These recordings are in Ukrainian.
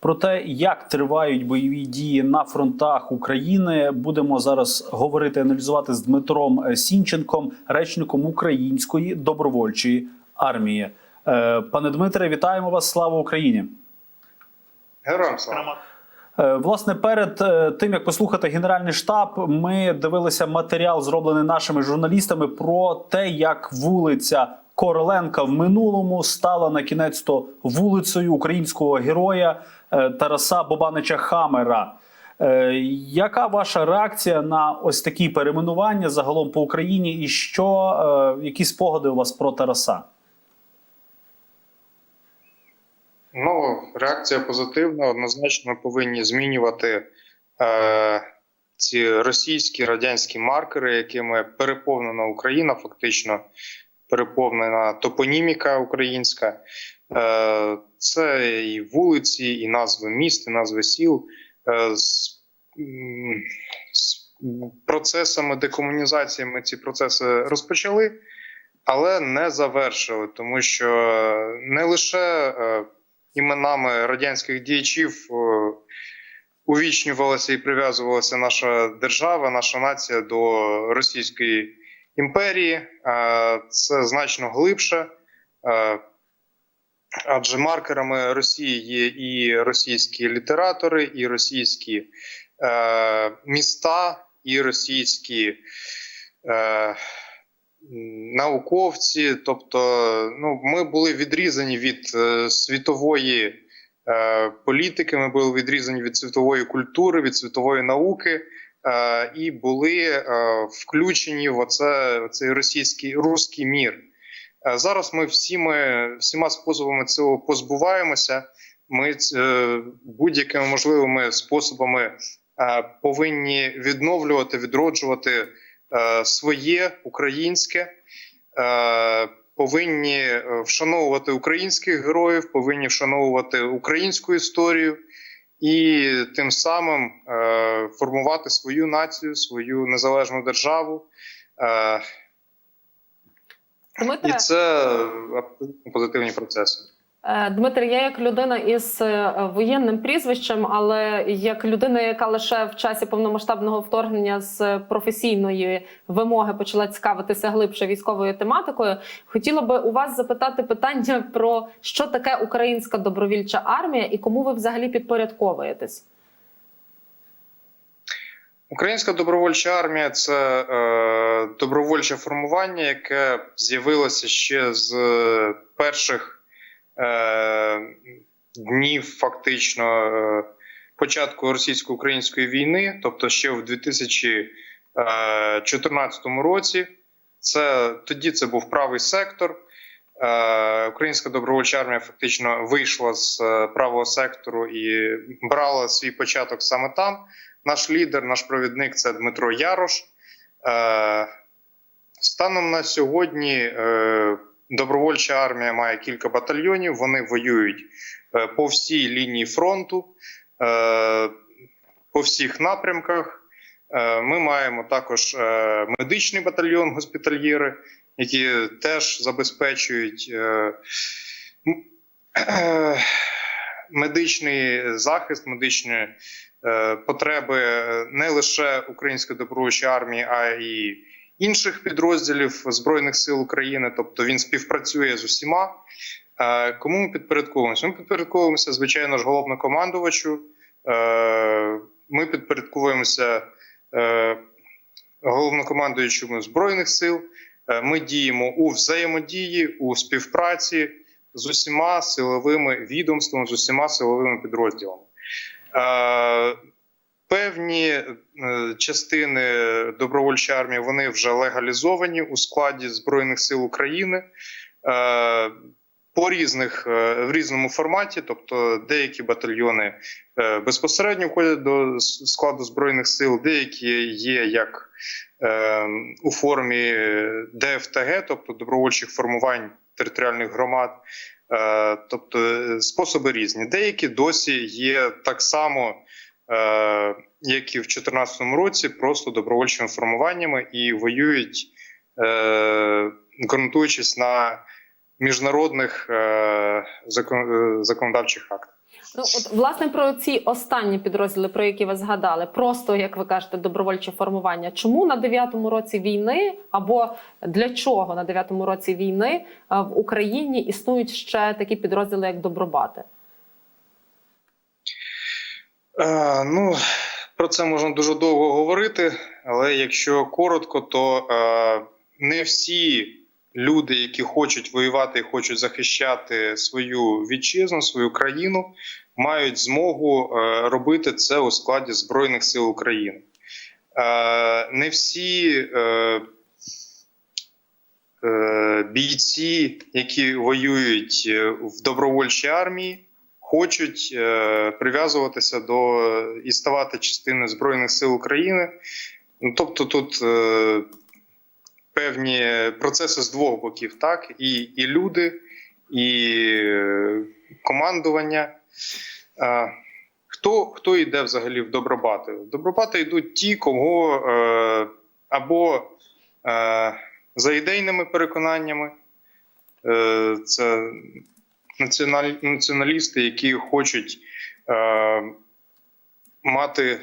Про те, як тривають бойові дії на фронтах України, будемо зараз говорити, аналізувати з Дмитром е, Сінченком, речником Української добровольчої армії. Е, Пане Дмитре, вітаємо вас! Слава Україні! Героям слава. Е, Власне, перед тим як послухати Генеральний штаб, ми дивилися матеріал, зроблений нашими журналістами, про те, як вулиця Короленка в минулому стала на кінець то вулицею українського героя е, Тараса Бобанича Хамера. Е, Яка ваша реакція на ось такі перейменування загалом по Україні, і що е, які спогади у вас про Тараса? Ну, реакція позитивна. Однозначно, ми повинні змінювати е, ці російські радянські маркери, якими переповнена Україна, фактично переповнена топоніміка українська. Е, це і вулиці, і назви міст, і назви сіл. Е, з, з процесами декомунізації ми ці процеси розпочали, але не завершили, тому що не лише. Е, іменами радянських діячів увічнювалася і прив'язувалася наша держава, наша нація до Російської імперії. Е, Це значно глибше, е, адже маркерами Росії є і російські літератори, і російські е, міста, і російські. Науковці, тобто, ну, ми були відрізані від світової політики, ми були відрізані від світової культури, від світової науки. Е, І були е, включені в оце, цей російський руський мір. Е, Зараз ми всіми всіма способами цього позбуваємося. Ми будь-якими можливими способами повинні відновлювати, відроджувати своє українське. Повинні вшановувати українських героїв, повинні вшановувати українську історію і тим самим е, формувати свою націю, свою незалежну державу. Е, Дмитре, і це абсолютно позитивні процеси. Е, Дмитре, я як людина із е, воєнним прізвищем, але як людина, яка лише в часі повномасштабного вторгнення з професійної вимоги почала цікавитися глибше військовою тематикою, хотіла би у вас запитати питання про що таке українська добровільча армія і кому ви взагалі підпорядковуєтесь? Українська добровольча армія це е, добровольче формування, яке з'явилося ще з перших днів, фактично, е, початку російсько-української війни, тобто ще в 2014 році. Це тоді це був правий сектор. Е, Українська добровольча армія фактично вийшла з е, правого сектору і брала свій початок саме там. Наш лідер, наш провідник це Дмитро Ярош. Е, Станом на сьогодні е, добровольча армія має кілька батальйонів. Вони воюють е, по всій лінії фронту, е, по всіх напрямках. Е, Ми маємо також медичний батальйон госпітальєри, які теж забезпечують медичний захист, медичні потреби не лише української добровольчої армії, а й інших підрозділів збройних сил України. Тобто він співпрацює з усіма. Е, Кому ми підпорядковуємося? Ми підпорядковуємося, звичайно ж, головнокомандувачу. Е, Ми підпорядковуємося е, головнокомандуючому збройних сил. Ми діємо у взаємодії, у співпраці з усіма силовими відомствами, з усіма силовими підрозділами. Певні е, частини добровольчої армії вони вже легалізовані у складі Збройних сил України е, по різних е, в різному форматі. Тобто, деякі батальйони безпосередньо входять до складу збройних сил, деякі є як у формі ДФТГ, тобто добровольчих формувань територіальних громад. Тобто способи різні. Деякі досі є так само, як і в 2014 році, просто добровольчими формуваннями і воюють, е, ґрунтуючись на міжнародних е, е, законодавчих актах. Ну, от, власне, про ці останні підрозділи, про які ви згадали, просто як ви кажете, добровольче формування. Чому на дев'ятому році війни або для чого на дев'ятому році війни е, в Україні існують ще такі підрозділи, як добробати? Е, ну, про це можна дуже довго говорити, але якщо коротко, то е, не всі люди, які хочуть воювати і хочуть захищати свою вітчизну, свою країну, мають змогу е, робити це у складі Збройних сил України. Е, не всі е, е, бійці, які воюють е, в добровольчій армії, хочуть е, прив'язуватися до і ставати частиною Збройних сил України. Ну, тобто тут е, певні процеси з двох боків, так? І, і люди, і е, командування. Е, хто, хто йде взагалі в добробати? В добробати йдуть ті, кого е, або е, за ідейними переконаннями. Е, це. Націоналісти, які хочуть е, мати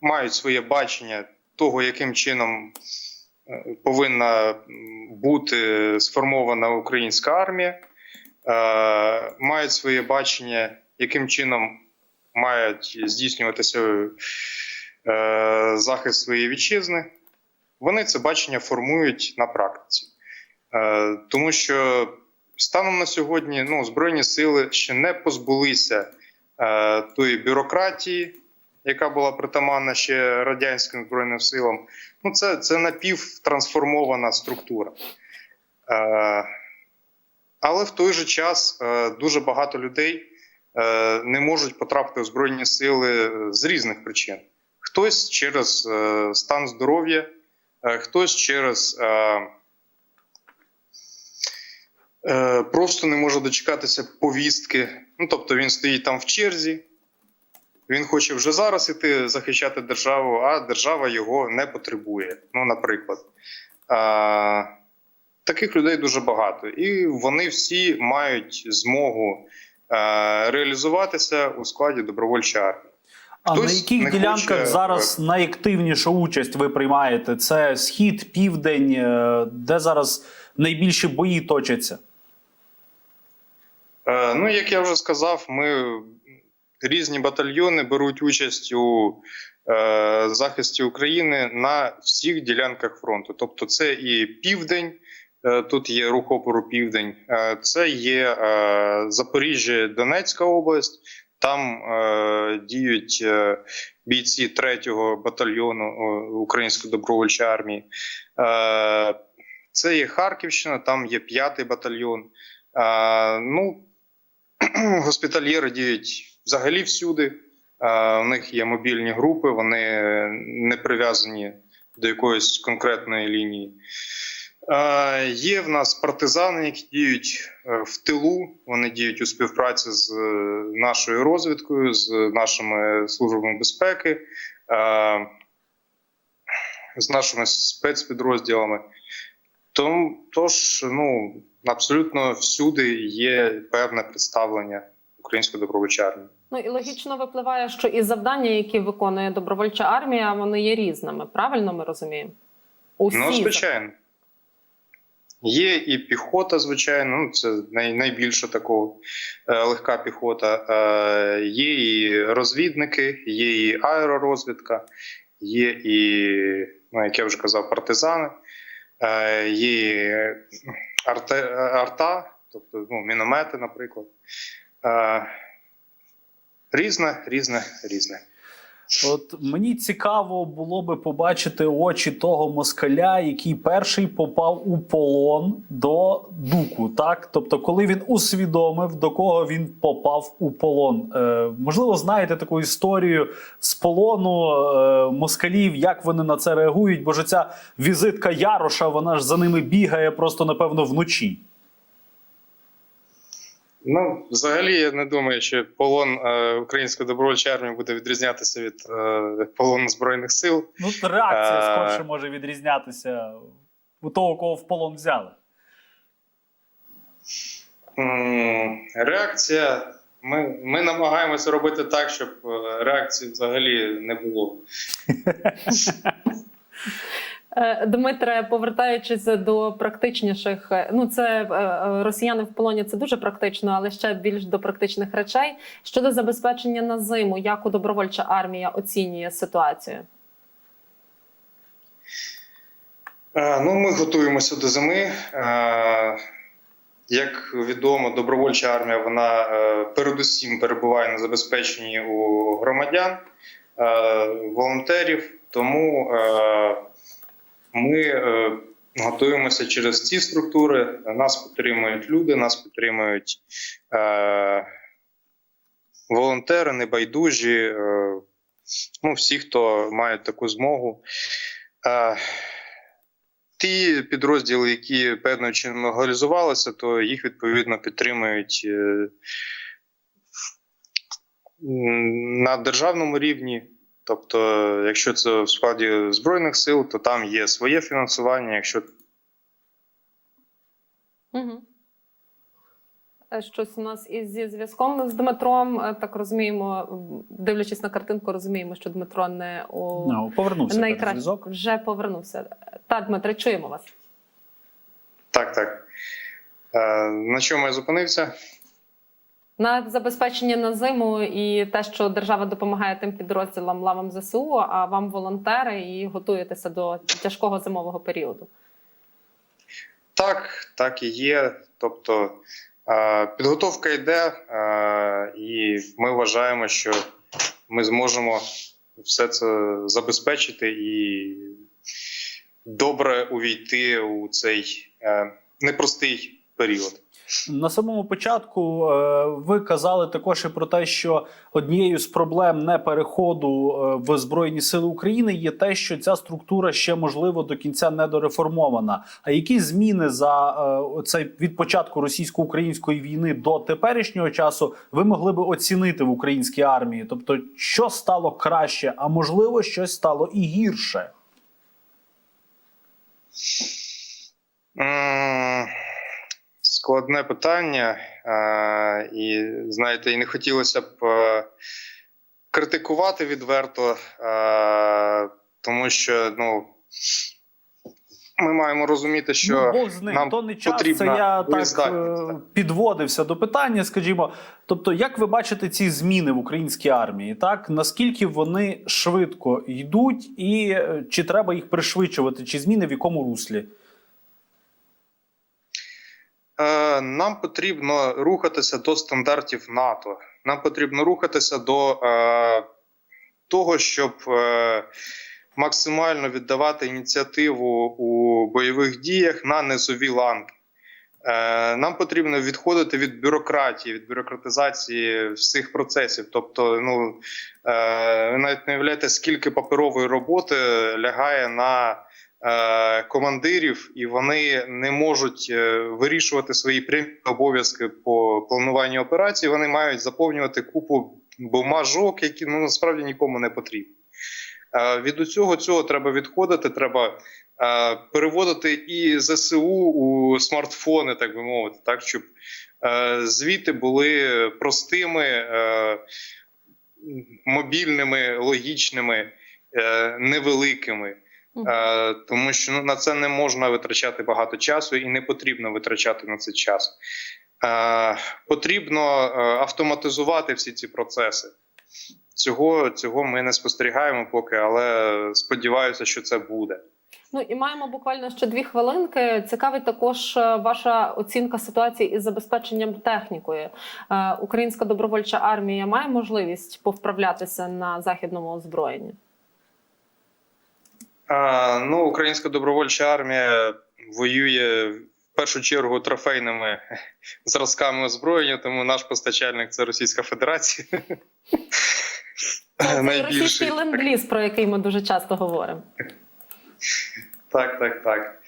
мають своє бачення того, яким чином е, повинна бути сформована українська армія, е, мають своє бачення, яким чином мають здійснюватися е, захист своєї вітчизни. Вони це бачення формують на практиці. Е, тому що станом на сьогодні ну, Збройні сили ще не позбулися е, тої бюрократії, яка була притаманна ще радянським збройним силам. Ну, це, це напівтрансформована структура. Е, але в той же час е, дуже багато людей е, не можуть потрапити в Збройні сили з різних причин. Хтось через е, стан здоров'я, е, хтось через. Е, е, просто не може дочекатися повістки. Ну, тобто він стоїть там в черзі, він хоче вже зараз іти захищати державу, а держава його не потребує. Ну, наприклад. А, таких людей дуже багато. І вони всі мають змогу а, реалізуватися у складі добровольчої армії. А на яких ділянках хоче, зараз найактивнішу участь ви приймаєте? Це схід, південь, е, де зараз найбільші бої точаться? Е, Ну, як я вже сказав, ми різні батальйони беруть участь у е, захисті України на всіх ділянках фронту. Тобто, це і південь, е, тут є рух опору Південь, це є Запоріжжя, Донецька область. Там діють бійці 3-го батальйону Української добровольчої армії. Це є Харківщина, там є 5-й батальйон. Ну, госпітальєри діють взагалі всюди. У них є мобільні групи, вони не прив'язані до якоїсь конкретної лінії. Є в нас партизани, які діють е, в тилу. Вони діють у співпраці з е, нашою розвідкою, з нашими службами безпеки, з нашими спецпідрозділами. Тому тож, ну абсолютно всюди є певне представлення української добровольчої армії. Ну і логічно випливає, що і завдання, які виконує добровольча армія, вони є різними. Правильно ми розуміємо? Усі Ну, звичайно. Є і піхота, звичайно, ну це най, найбільше такого е, легка піхота. Е, є і розвідники, є і аеророзвідка, є і, ну, як я вже казав, партизани, е, є і арте, арта, тобто ну, міномети, наприклад. Е, різне, різне, різне. От мені цікаво було би побачити очі того москаля, який перший попав у полон до дуку. Так, тобто, коли він усвідомив, до кого він попав у полон. Е, можливо, знаєте таку історію з полону е, москалів, як вони на це реагують? Бо ж ця візитка Яроша, вона ж за ними бігає просто напевно вночі. Ну, взагалі, я не думаю, що полон е, української добровольчої армії буде відрізнятися від е, полону збройних сил. Ну, реакція Е. скорше може відрізнятися у того, кого в полон взяли. Реакція. Ми, ми намагаємося робити так, щоб е, реакції взагалі не було. Е, Дмитре, повертаючись до практичніших, е, ну це е, росіяни в полоні це дуже практично, але ще більш до практичних речей. Щодо забезпечення на зиму, як у добровольча армія оцінює ситуацію? Ну, ми готуємося до зими. Як відомо, добровольча армія вона передусім перебуває на забезпеченні у громадян, волонтерів. Тому ми е, готуємося через ці структури. Нас підтримують люди, нас підтримують е, волонтери, небайдужі, е, ну, всі, хто мають таку змогу. Е, Ті підрозділи, які певним чином легалізувалися, то їх відповідно підтримують е, на державному рівні. Тобто, якщо це в складі Збройних сил, то там є своє фінансування. Якщо Угу. Щось у нас із зі зв'язком з Дмитром. е, Так розуміємо, дивлячись на картинку, розуміємо, що Дмитро не у Ну, повернувся найкраще вже повернувся. Та Дмитре, чуємо вас. так, так. Е, на чому я зупинився? На забезпечення на зиму і те, що держава допомагає тим підрозділам лавам ЗСУ, а вам волонтери і готуєтеся до тяжкого зимового періоду. Так, так і є. Тобто е, підготовка йде, е, і ми вважаємо, що ми зможемо все це забезпечити і добре увійти у цей е, непростий період. На самому початку е, ви казали також і про те, що однією з проблем не переходу е, в Збройні Сили України є те, що ця структура ще можливо до кінця не дореформована. А які зміни за е, цей від початку російсько-української війни до теперішнього часу ви могли би оцінити в українській армії? Тобто, що стало краще, а можливо, щось стало і гірше? Складне питання, е, і знаєте, і не хотілося б е, критикувати відверто, е, тому що ну, ми маємо розуміти, що ну, Бог з ним, нам то не час. Це я так підводився до питання, скажімо. Тобто, як ви бачите ці зміни в українській армії? Так наскільки вони швидко йдуть, і чи треба їх пришвидшувати, чи зміни в якому руслі? Е, Нам потрібно рухатися до стандартів НАТО. Нам потрібно рухатися до е, того, щоб е, максимально віддавати ініціативу у бойових діях на низові ланки. Нам потрібно відходити від бюрократії, від бюрократизації всіх процесів. Тобто, ну ви навіть не уявляєте, скільки паперової роботи лягає на командирів, і вони не можуть е, вирішувати свої прямі обов'язки по плануванню операцій. Вони мають заповнювати купу бумажок, які ну насправді нікому не потрібні. Е, від усього цього треба відходити. Треба е, переводити і ЗСУ у смартфони, так би мовити, так щоб е, звіти були простими, е, мобільними, логічними, е, невеликими. Е, тому що ну, на це не можна витрачати багато часу і не потрібно витрачати на це час. Е, потрібно е, автоматизувати всі ці процеси. Цього, цього ми не спостерігаємо поки, але сподіваюся, що це буде. Ну і маємо буквально ще дві хвилинки. Цікавить також ваша оцінка ситуації із забезпеченням технікою. Українська добровольча армія має можливість повправлятися на західному озброєнні. А, ну, Українська добровольча армія воює в першу чергу трофейними зразками озброєння, тому наш постачальник це Російська Федерація. Це, це Найбільший. російський ленд-ліз, про який ми дуже часто говоримо. Так, так, так.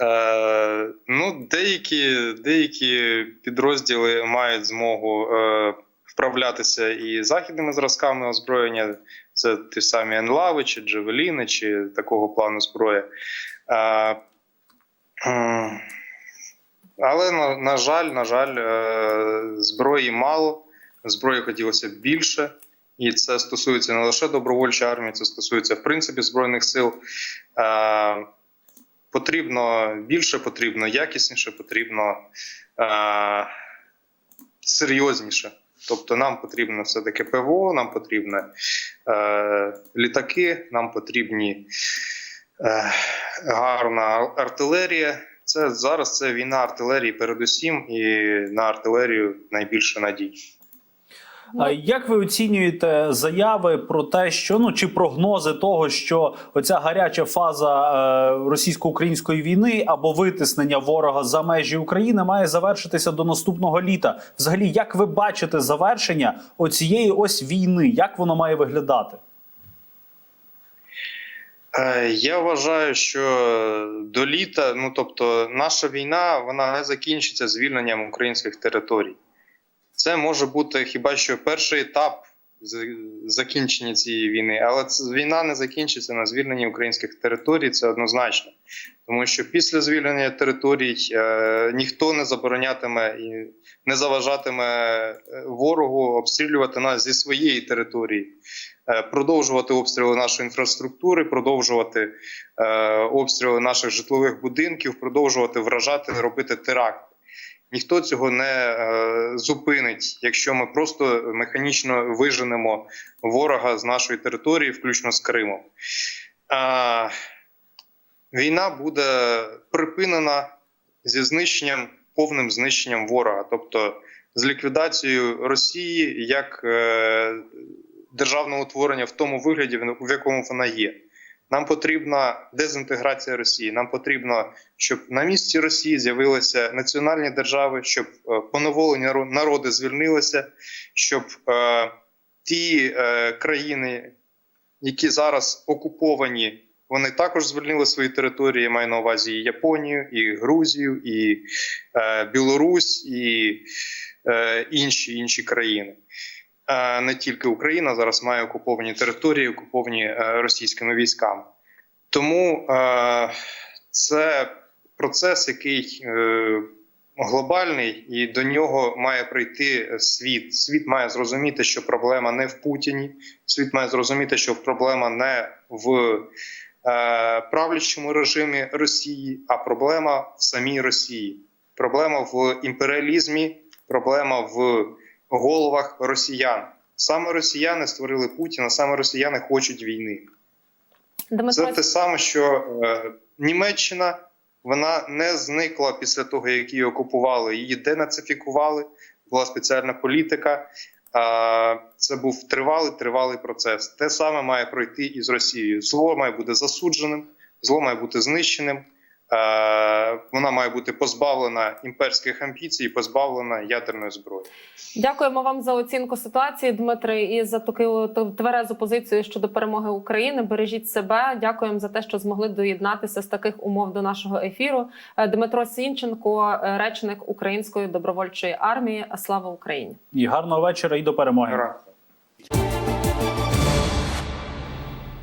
Е, ну, деякі, деякі підрозділи мають змогу е, вправлятися і західними зразками озброєння. Це ті самі енлави, чи джевеліни, чи такого плану зброя. Е, Але на, на жаль, на жаль, е, зброї мало, зброї хотілося б більше. І це стосується не лише добровольчої армії, це стосується в принципі збройних сил. Е, потрібно більше, потрібно якісніше, потрібно е, серйозніше. Тобто нам потрібно все-таки ПВО, нам потрібні е, літаки, нам потрібні е, гарна артилерія. Це зараз це війна артилерії передусім, і на артилерію найбільше надій. А Як ви оцінюєте заяви про те, що ну чи прогнози того, що оця гаряча фаза е, російсько-української війни або витиснення ворога за межі України має завершитися до наступного літа? Взагалі, як ви бачите завершення оцієї ось війни? Як воно має виглядати? Е, Я вважаю, що до літа, ну тобто, наша війна вона не закінчиться звільненням українських територій. Це може бути хіба що перший етап закінчення цієї війни, але війна не закінчиться на звільненні українських територій, це однозначно. Тому що після звільнення територій е, ніхто не заборонятиме і не заважатиме е, ворогу обстрілювати нас зі своєї території, е, продовжувати обстріли нашої інфраструктури, продовжувати обстріли наших житлових будинків, продовжувати вражати, робити теракти. Ніхто цього не е, зупинить, якщо ми просто механічно виженемо ворога з нашої території, включно з Кримом. Війна буде припинена зі знищенням, повним знищенням ворога, тобто з ліквідацією Росії як е, державного утворення в тому вигляді, в якому вона є. Нам потрібна дезінтеграція Росії. Нам потрібно, щоб на місці Росії з'явилися національні держави, щоб е, поневолені народи звільнилися, щоб е, ті е, країни, які зараз окуповані, вони також звільнили свої території. Я маю на увазі і Японію, і Грузію, і е, Білорусь, і е, інші інші країни. Е, Не тільки Україна зараз має окуповані території, окуповані е, російськими військами. Тому е, це процес, який е, глобальний, і до нього має прийти світ. Світ має зрозуміти, що проблема не в Путіні. Світ має зрозуміти, що проблема не в е, правлячому режимі Росії, а проблема в самій Росії. Проблема в імперіалізмі, проблема в головах росіян. Саме росіяни створили Путіна, саме росіяни хочуть війни. Дмитро, Це те саме, що е, Німеччина вона не зникла після того, як її окупували. Її денацифікували, була спеціальна політика. А, це був тривалий тривалий процес. Те саме має пройти і з Росією. Зло має бути засудженим, зло має бути знищеним. Е, вона має бути позбавлена імперських амбіцій, позбавлена ядерної зброї. Дякуємо вам за оцінку ситуації, Дмитре, і за таку тверезу позицію щодо перемоги України. Бережіть себе. Дякуємо за те, що змогли доєднатися з таких умов до нашого ефіру. Е, Дмитро Сінченко, е, речник Української добровольчої армії. Слава Україні! І гарного вечора і до перемоги.